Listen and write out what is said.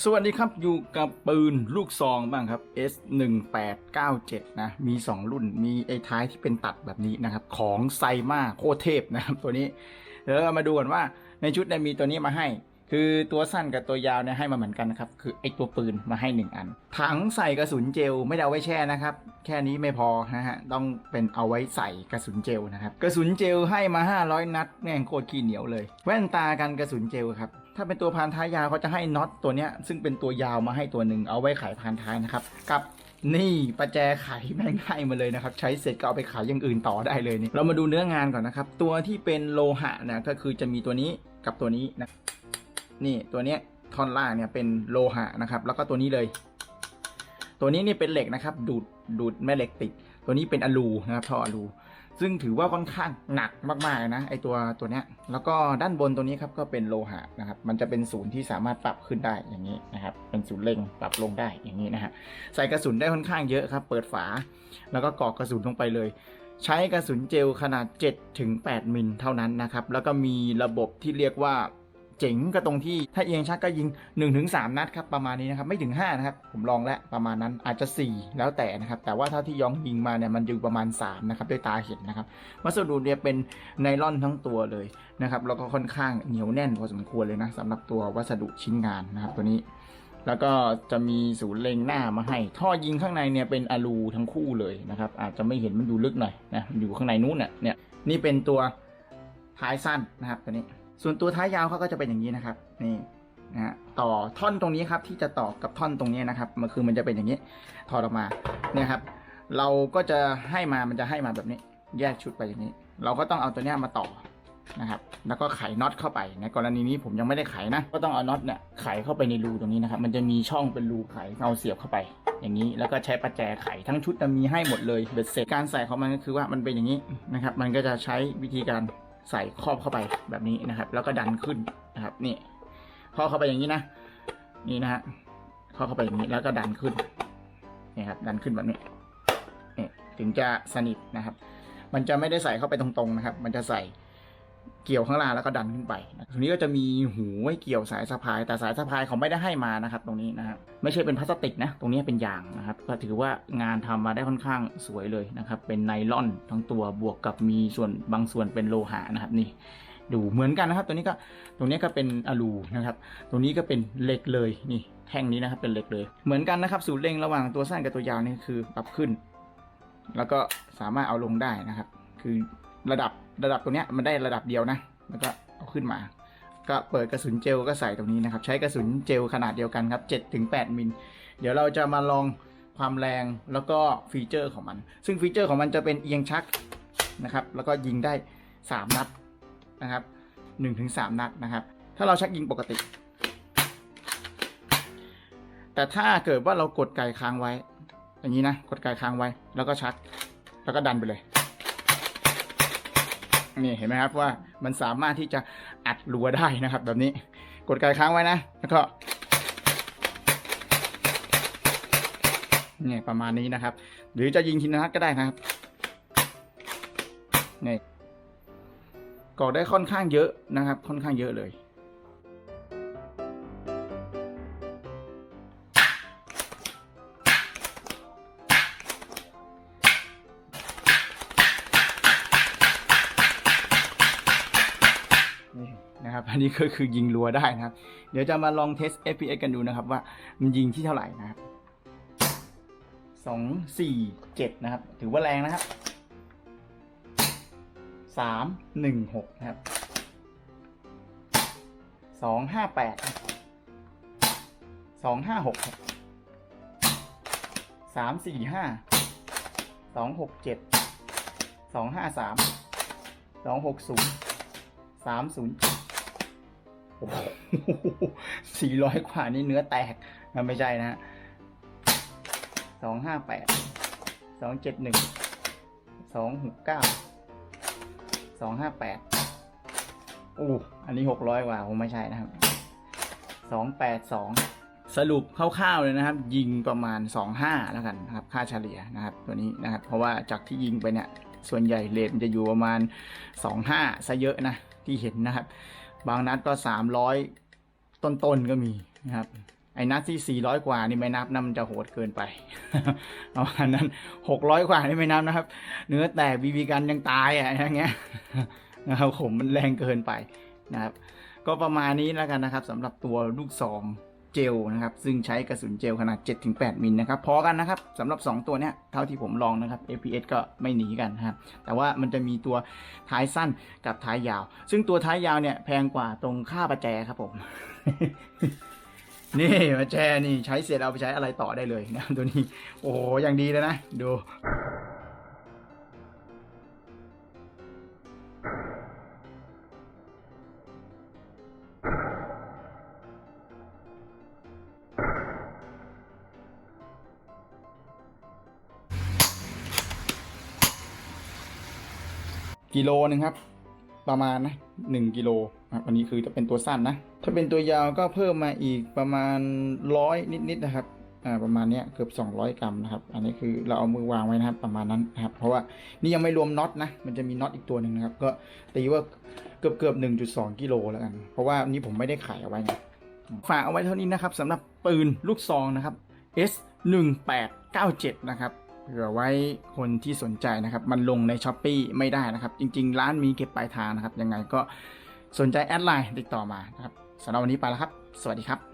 สวัสดีครับอยู่กับปืนลูกซองบ้างครับ S 1 8 9 7 นะ มี 2 รุ่นมีไอ้ท้ายที่เป็นตัดแบบนี้นะครับ ของไซมาโคเทพนะครับตัวนี้ เดี๋ยวเรามาดูกันว่าในชุดเนี่ยมีตัวนี้มาให้ คือตัวสั้นกับตัวยาวเนี่ยให้มาเหมือนกันนะครับ คือไอตัวปืนมาให้ 1 อัน ถังใส่กระสุนเจลไม่ได้เอาไว้แช่นะครับ แค่นี้ไม่พอนะฮะ ต้องเป็นเอาไว้ใส่กระสุนเจลนะครับ กระสุนเจลให้มา 500 นัดแม่งโคตรขี้เหนียวเลย แว่นตากันกระสุนเจลครับ ถ้าเป็นตัวพานท้ายยาวเขาจะให้น็อตตัวเนี้ยซึ่งเป็นตัวยาวมาให้ตัวหนึ่งเอาไว้ขายพานท้ายนะครับกับนี่ประแจไขแม่งให้มาเลยนะครับ ใช้เสร็จก็เอาไปขายอย่างอื่นต่อได้เลยนี่เรามาดูเนื้องานก่อนนะครับ ตัวที่เป็นโลหะนะก็คือจะมีตัวนี้กับตัวนี้นะ นี่ตัวเนี้ยท่อนล่างเนี่ยเป็นโลหะนะครับ แล้วก็ตัวนี้เลย ตัวนี้นี่เป็นเหล็กนะครับ ดูดดูดแม่เหล็กติด ตัวนี้เป็นอลูนะครับท่ออลู ซึ่งถือว่าค่อนข้างหนักมากๆนะไอตัวตัวเนี้ย แล้วก็ด้านบนตัวนี้ครับก็เป็นโลหะนะครับ มันจะเป็นศูนย์ที่สามารถปรับขึ้นได้อย่างนี้นะครับ เป็นศูนย์เล็งปรับลงได้อย่างนี้นะฮะใส่กระสุนได้ค่อนข้างเยอะครับ เปิดฝา แล้วก็กรอกกระสุนลงไปเลยใช้กระสุนเจลขนาด7ถึง8มิลเท่านั้นนะครับ แล้วก็มีระบบที่เรียกว่า เจ๋งก็ตรงที่ถ้าเอียงชักก็ยิง 1-3 นัดครับประมาณนี้นะครับไม่ถึง 5 นะครับ ผมลองแล้วประมาณนั้นอาจจะ 4 แล้วแต่นะครับ แต่ว่าถ้าที่ยองยิงมาเนี่ยมันอยู่ประมาณ 3 นะครับ ด้วยตาเห็นนะครับ วัสดุเนี่ยเป็นไนล่อนทั้งตัวเลยนะครับแล้วก็ค่อนข้างเหนียวแน่นพอสมควรเลยนะสำหรับตัววัสดุชิ้นงานนะครับตัวนี้แล้วก็จะมีศูนย์เล็งหน้ามาให้ ท่อยิงข้างในเนี่ยเป็นอลูทั้งคู่เลยนะครับ อาจจะไม่เห็นมันอยู่ลึกหน่อยนะอยู่ข้างในนู้นน่ะเนี่ยนี่เป็นตัวท้ายสั้นนะครับตัวนี้ ส่วนตัวท้ายยาวเขาก็จะเป็นอย่างนี้นะครับ นี่นะฮะต่อท่อนตรงนี้ครับ ที่จะต่อกับท่อนตรงนี้นะครับ มันคือมันจะเป็นอย่างนี้ ถอดออกมาเนี่ยครับ เราก็จะให้มามันจะให้มาแบบนี้ แยกชุดไปอย่างนี้ เราก็ต้องเอาตัวเนี้ยมาต่อนะครับ แล้วก็ไขน็อตเข้าไป ในกรณีนี้ผมยังไม่ได้ไขนะ ก็ต้องเอาน็อตเนี่ยไขเข้าไปในรูตรงนี้นะครับ มันจะมีช่องเป็นรูไขเอาเสียบเข้าไป อย่างนี้ แล้วก็ใช้ประแจไขทั้งชุดจะมีให้หมดเลยเบ็ดเสร็จการใส่ของมันก็คือว่ามันเป็นอย่างนี้นะครับ มันก็จะใช้วิธีการ ใส่ครอบเข้าไปแบบนี้นะครับ แล้วก็ดันขึ้นนะครับ นี่ครอบเข้าไปอย่างนี้นะนี่นะฮะครอบเข้าไปอย่างนี้แล้วก็ดันขึ้นนี่ครับ ดันขึ้นแบบนี้นี่ถึงจะสนิทนะครับ มันจะไม่ได้ใส่เข้าไปตรงๆนะครับ มันจะใส่ เกี่ยวข้างล่างแล้วก็ดันขึ้นไปตรงนี้ก็จะมีหูไว้เกี่ยวสายสะพาย แต่สายสะพายเขาไม่ได้ให้มานะครับ ตรงนี้นะครับไม่ใช่เป็นพลาสติกนะ ตรงนี้เป็นยางนะครับ ก็ถือว่างานทำมาได้ค่อนข้างสวยเลยนะครับ เป็นไนล่อนทั้งตัวบวกกับมีส่วนบางส่วนเป็นโลหะนะครับนี่ดูเหมือนกันนะครับ ตัวนี้ก็ตรงนี้ก็เป็นอลูนะครับ ตรงนี้ก็เป็นเหล็กเลยนี่แท่งนี้นะครับเป็นเหล็กเลย เหมือนกันนะครับศูนย์เล็งระหว่างตัวสั้นกับตัวยาวนี่คือปรับขึ้น แล้วก็สามารถเอาลงได้นะครับ คือระดับ ระดับตรงเนี้ยมันได้ระดับเดียวนะแล้วก็เอาขึ้นมา ก็เปิดกระสุนเจลก็ใส่ตรงนี้นะครับ ใช้กระสุนเจลขนาดเดียวกันครับ7ถึง8มิลเดี๋ยวเราจะมาลองความแรงแล้วก็ฟีเจอร์ของมัน ซึ่งฟีเจอร์ของมันจะเป็นเอียงชักนะครับ แล้วก็ยิงได้ 3 นัดนะครับ1ถึง3นัดนะครับ ถ้าเราชักยิงปกติ แต่ถ้าเกิดว่าเรากดไกค้างไว้ อย่างนี้นะ กดไกค้างไว้ แล้วก็ชัก แล้วก็ดันไปเลย นี่เห็นไหมครับว่ามันสามารถที่จะอัดรัวได้นะครับ แบบนี้กดไกค้างไว้นะ แล้วก็นี่ประมาณนี้นะครับ หรือจะยิงทีละนัดก็ได้นะครับนี่กรอกได้ค่อนข้างเยอะนะครับ ค่อนข้างเยอะเลย อันนี้ก็คือยิงรัวได้นะครับ เดี๋ยวจะมาลองเทส FPS กันดูนะครับว่ามันยิงที่เท่าไหร่นะครับสองสี่เจ็ดนะครับ ถือว่าแรงนะครับสามหนึ่งหกนะครับสองห้าแปดสองห้าหกสามสี่ห้าสองหกเจ็ดสองห้าสามสองหกศูนย์สามศูนย์ สี่ร้อยกว่านี่เนื้อแตกมันไม่ใช่นะฮะสองห้าแปดสองเจ็ดหนึ่งสองหกเก้าสองห้าแปดโอ้อันนี้หกร้อยกว่าผมไม่ใช่นะครับสองแปดสองสรุปคร่าวๆเลยนะครับ ยิงประมาณ 2.5 แล้วกันนะครับ ค่าเฉลี่ยนะครับ ตัวนี้นะครับ เพราะว่าจากที่ยิงไปเนี่ย ส่วนใหญ่เลทมันจะอยู่ประมาณ 2.5ซะเยอะนะ ที่เห็นนะครับ บางนัดก็สามร้อยต้นๆก็มีนะครับ ไอ้นัดที่สี่ร้อยกว่านี่ไม่นับนะมันจะโหดเกินไปประมาณนั้นหกร้อยกว่านี่ไม่นับนะครับ เนื้อแตกบีบีกันยังตายอะอย่างเงี้ยนะครับผมมันแรงเกินไปนะครับ ก็ประมาณนี้แล้วกันนะครับสำหรับตัวลูกซอง เจลนะครับ ซึ่งใช้กระสุนเจลขนาด 7-8 มิลนะครับ พอกันนะครับสำหรับ 2 ตัวเนี้ยเท่าที่ผมลองนะครับ FPS ก็ไม่หนีกันนะครับ แต่ว่ามันจะมีตัวท้ายสั้นกับท้ายยาว ซึ่งตัวท้ายยาวเนี่ยแพงกว่าตรงค่าประแจครับผม นี่ประแจนี่ใช้เสร็จเอาไปใช้อะไรต่อได้เลยนะตัวนี้ โอ้โหอย่างดีเลยนะ ดู กิโลหนึ่งครับ ประมาณนะหนึ่งกิโลนะครับอันนี้คือจะเป็นตัวสั้นนะ ถ้าเป็นตัวยาวก็เพิ่มมาอีกประมาณร้อยนิดๆนะครับอ่าประมาณเนี้ยเกือบ 200 กรัมนะครับ อันนี้คือเราเอามือวางไว้นะครับ ประมาณนั้นนะครับ เพราะว่านี่ยังไม่รวมน็อตนะ มันจะมีน็อตอีกตัวหนึ่งนะครับ ก็ตีว่าเกือบเกือบ1.2 กิโลแล้วกัน เพราะว่านี่ผมไม่ได้ขายเอาไว้ฝากเอาไว้เท่านี้นะครับสำหรับปืนลูกซองนะครับ S 1 8 9 7 นะครับ เผื่อไว้คนที่สนใจนะครับ มันลงในช้อป e e ไม่ได้นะครับ จริง ๆ ร้านมีเก็บปลายทางนะครับ ยังไงก็สนใจแอดไลน์ติดต่อมานะครับสำหรับวันนี้ไปแล้วครับ สวัสดีครับ